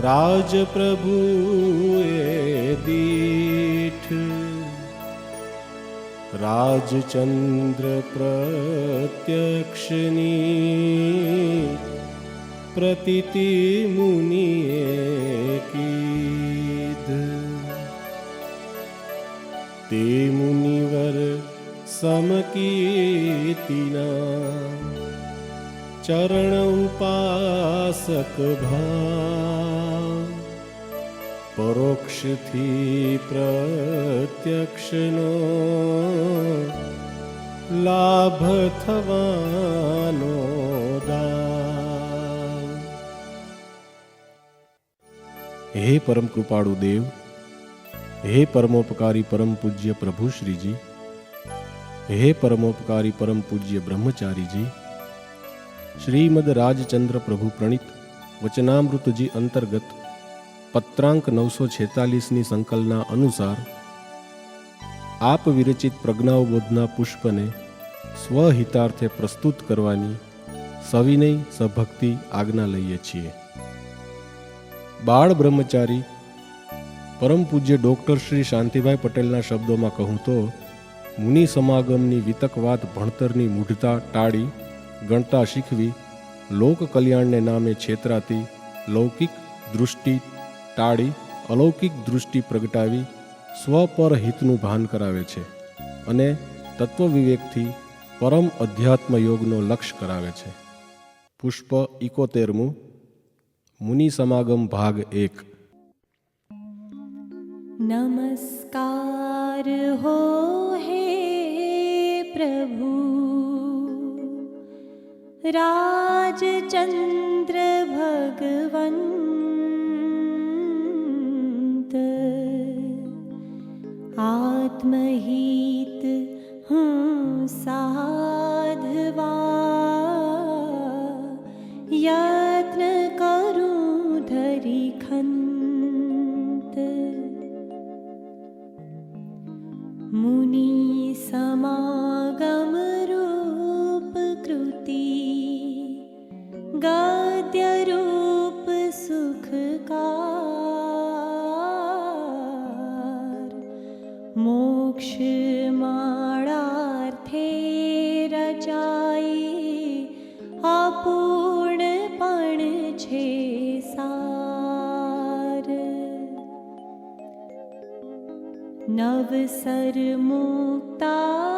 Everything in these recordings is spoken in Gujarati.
राजप्रभु दीठ। राजचन्द्र राजप्रभुवे राजचन्द्रप्रत्यक्षिनि प्रतीतिमुनिकीद ते मुनिवर समकीर्तिना। चरण उपासक भा परोक्ष थी प्रत्यक्षनो लाभ थवानो हे परम कृपाणु देव, हे परमोपकारी परम पूज्य प्रभु श्री जी हे परमोपकारी परम पूज्य ब्रह्मचारी जी श्रीमद राजचंद्र प्रभु प्रणीत वचनामृत जी अंतर्गत પત્રાંક નવસો છેતાલીસની સંકલના અનુસાર આપ વિરચિત પ્રજ્ઞાવબોધના પુષ્પને સ્વહિતાર્થે પ્રસ્તુત કરવાની સવિનય સભક્તિ આજ્ઞા લઈએ છીએ. બાળ બ્રહ્મચારી, પરમ પૂજ્ય ડોક્ટર શ્રી શાંતિભાઈ પટેલના શબ્દોમાં કહું તો, મુનિ સમાગમની વિતકવાદ ભણતરની મૂઢતા ટાળી, ગણતા શીખવી લોક કલ્યાણને નામે છેતરાતી, લૌકિક દૃષ્ટિ ટાળી, અલૌકિક દૃષ્ટિ પ્રગટાવી સ્વ પર હિતનું ભાન કરાવે છે અને તત્વ વિવેકથી પરમ અધ્યાત્મ યોગનો લક્ષ્ય કરાવે છે. પુષ્પ ઇકોતેરમું, મુનિ સમાગમ ભાગ એક. નમસ્કાર હો હે પ્રભુ. રાજચંદ્ર ભગવન मही पूर्णपणे सार। नवसरमुक्ता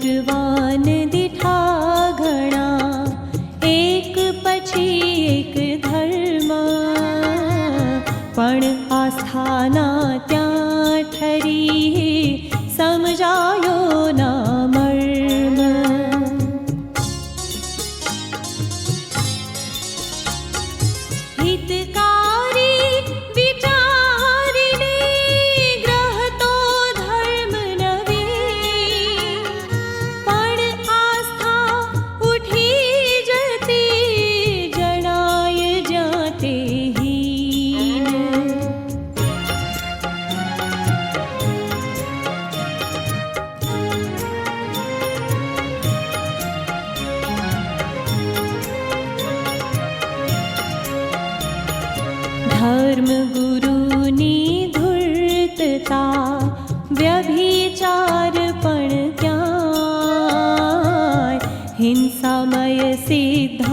લૂંટવાન દીઠા ઘણા એક પછી એક ધર્મ પણ આસ્થાના ત્યાં ઠરી व्यभिचारपण हिंसामय सिद्ध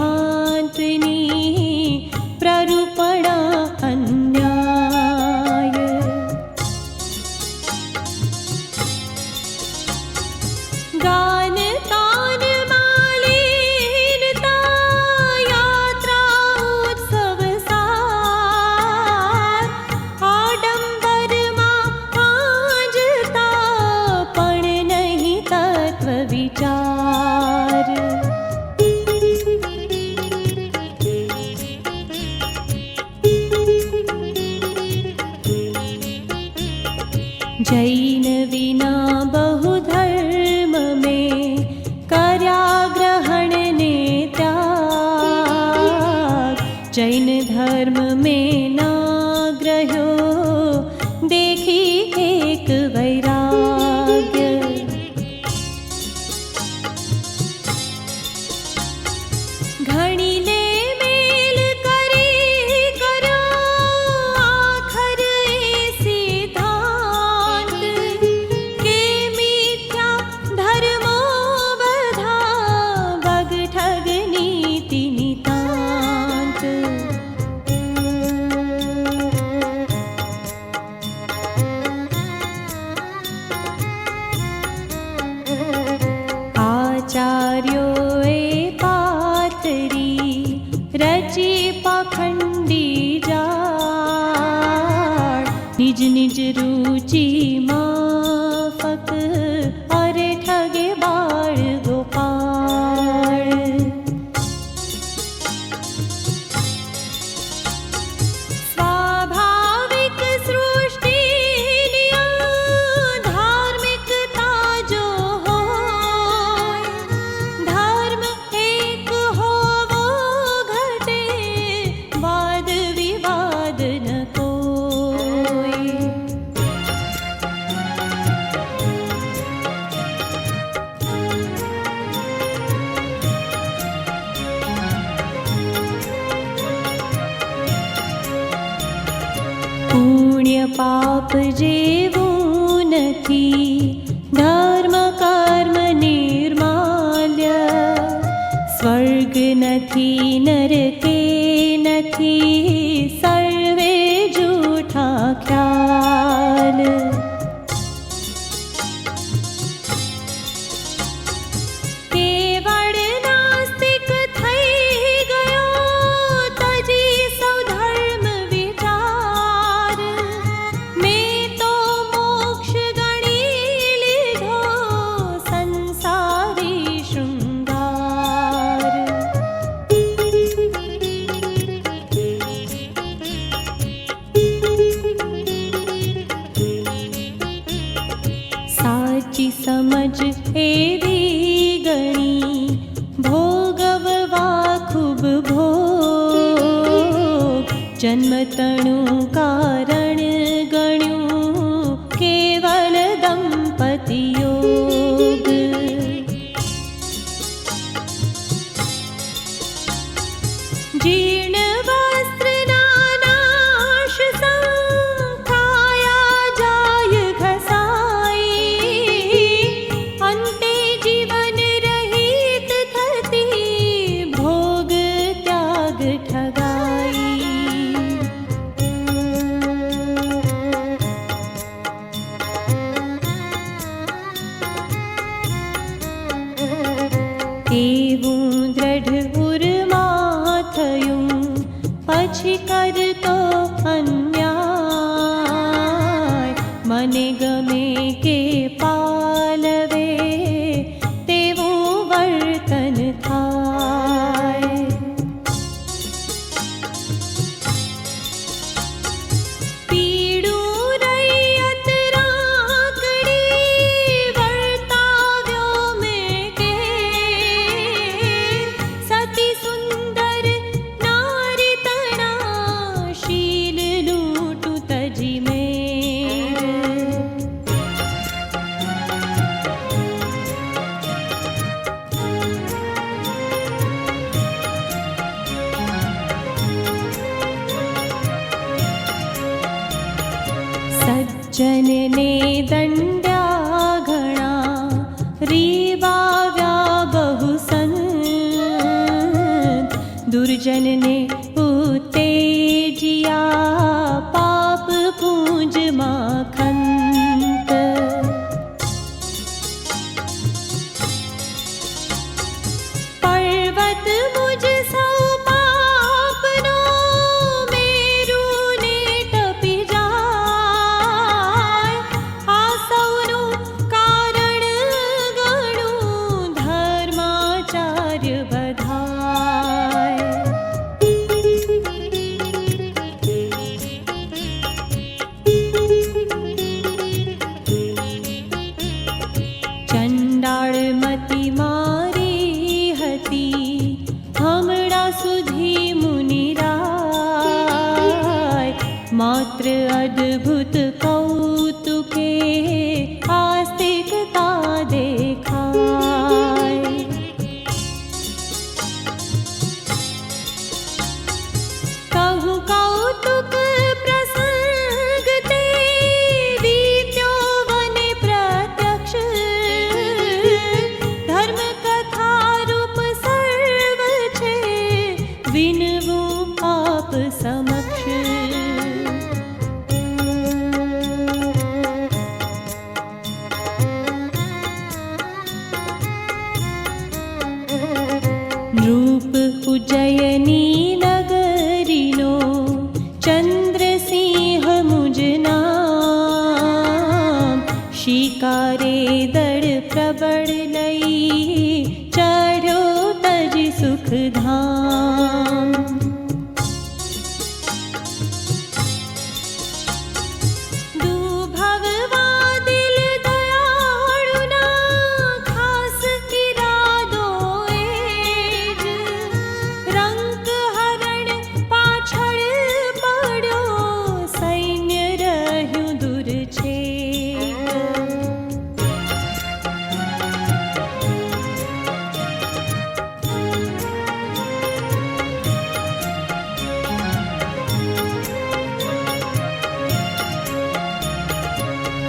धर्म में नाग्रहो देखी एक वैरा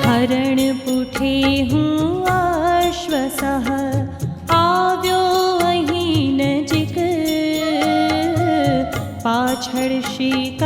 हरणपुठे हु अश्वसः पाव नजिक। शीत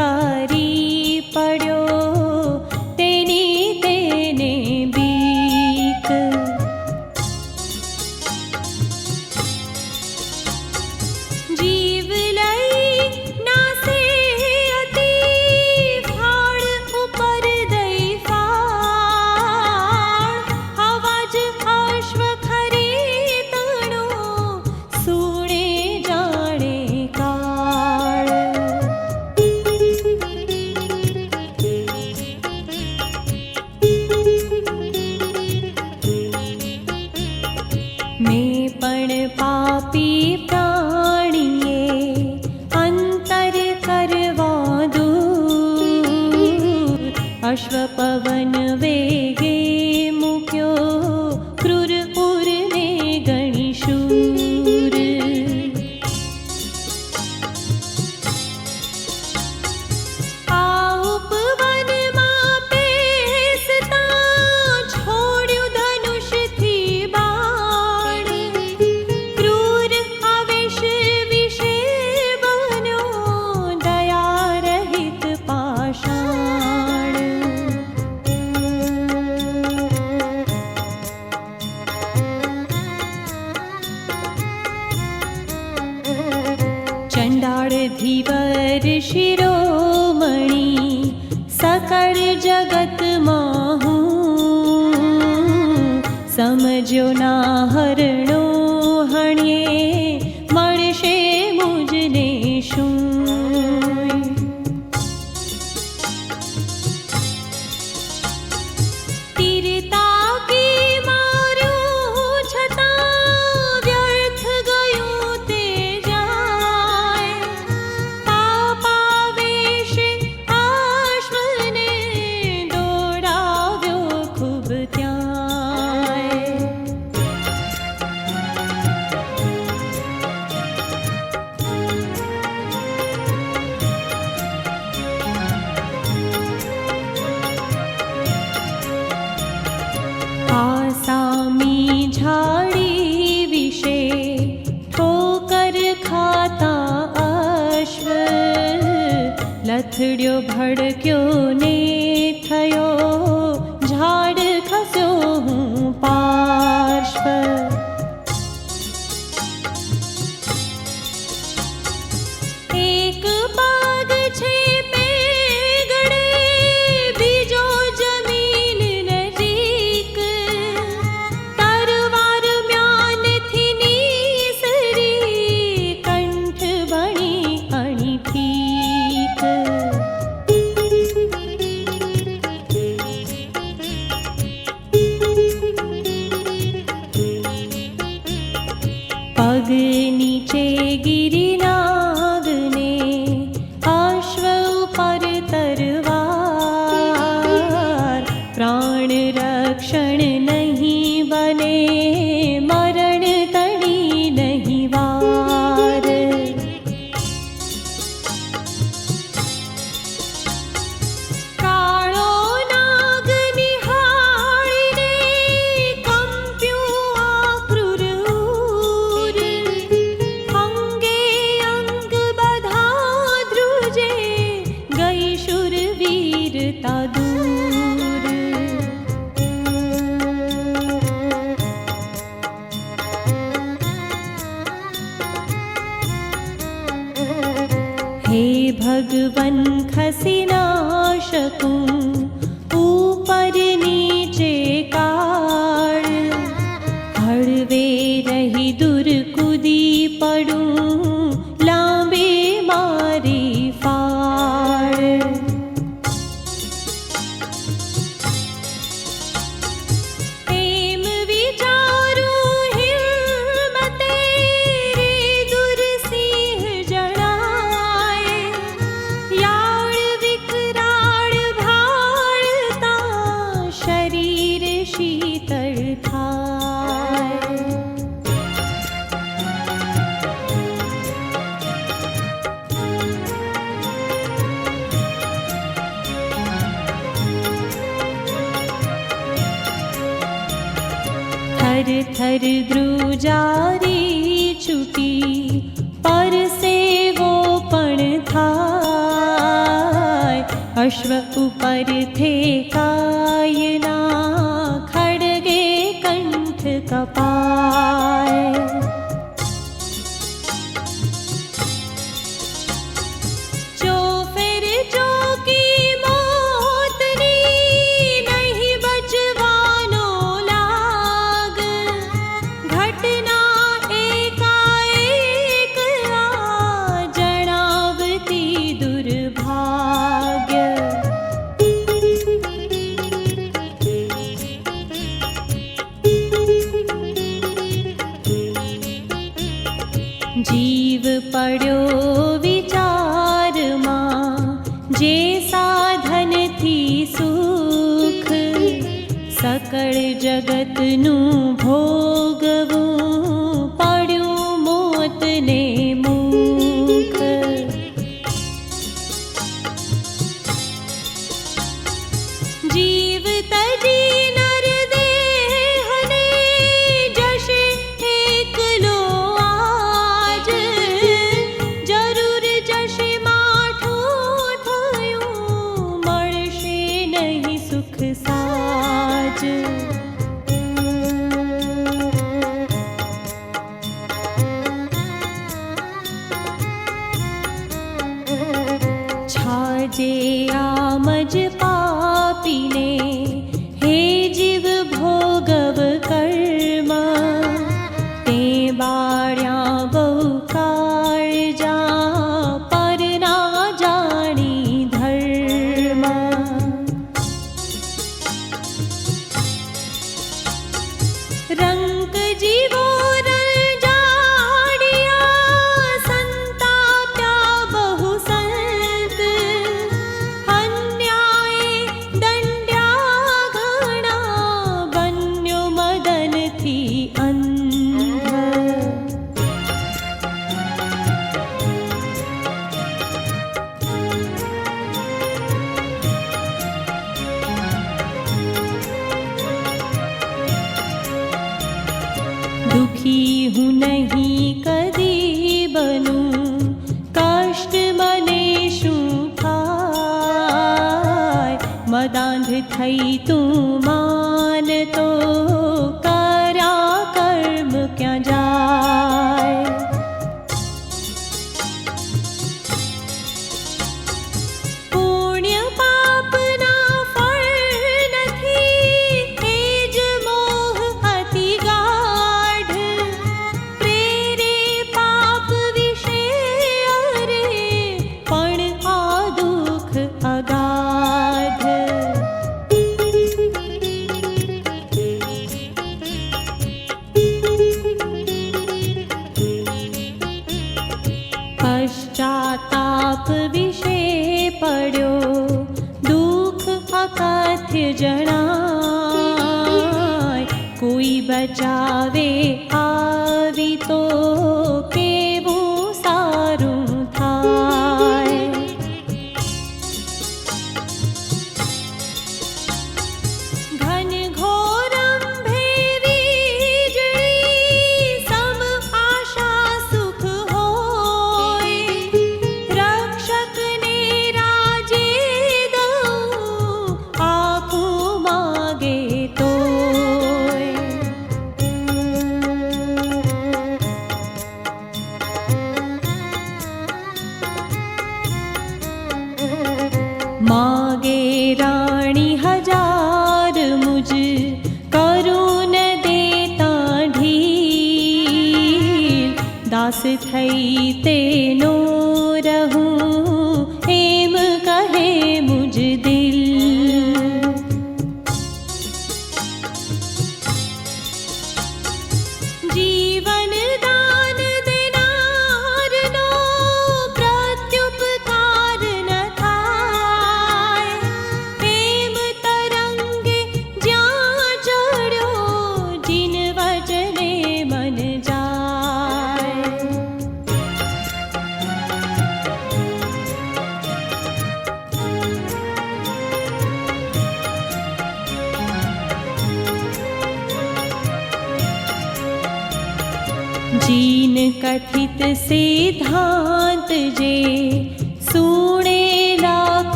સમજો ના હરણો. પાપ વિશે પડ્યો દુઃખ અકથ્ય જણાય કોઈ બચાવે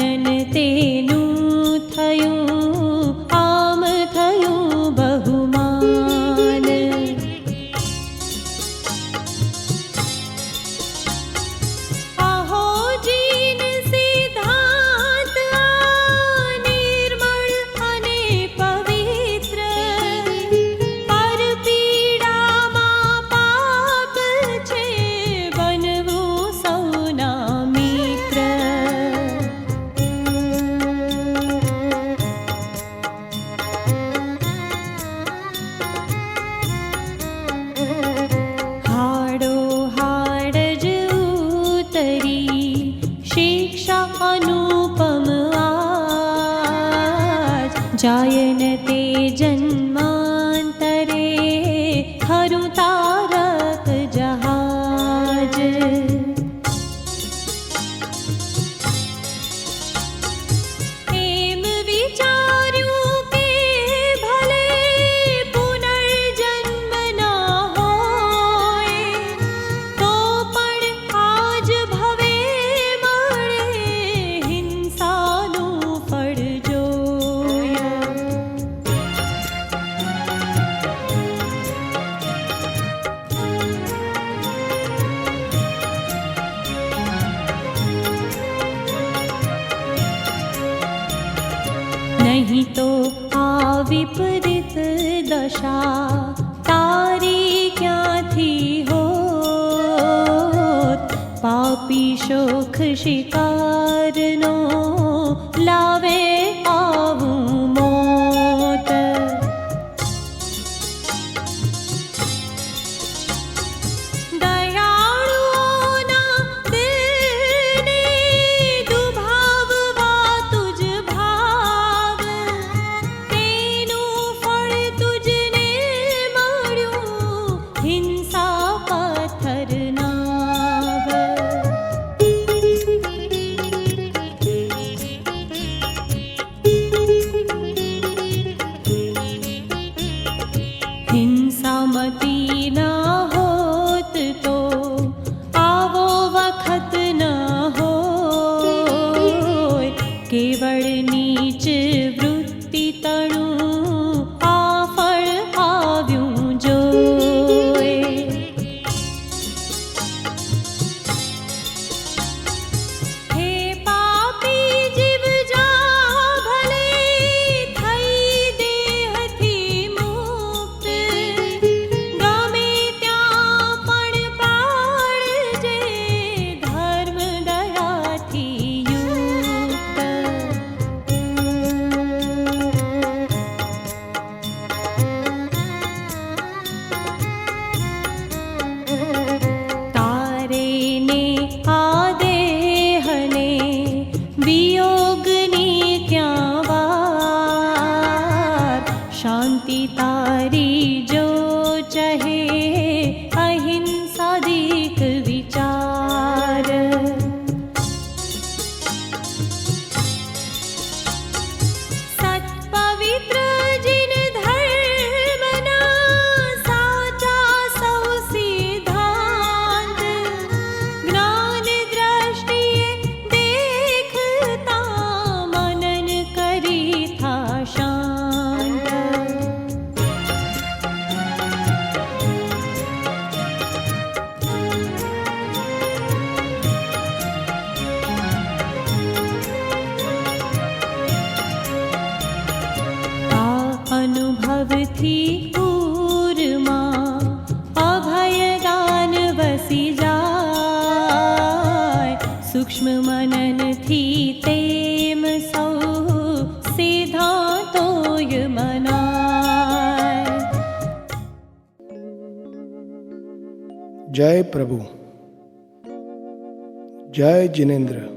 પાલન તેનું થયું. જય જિનેન્દ્ર.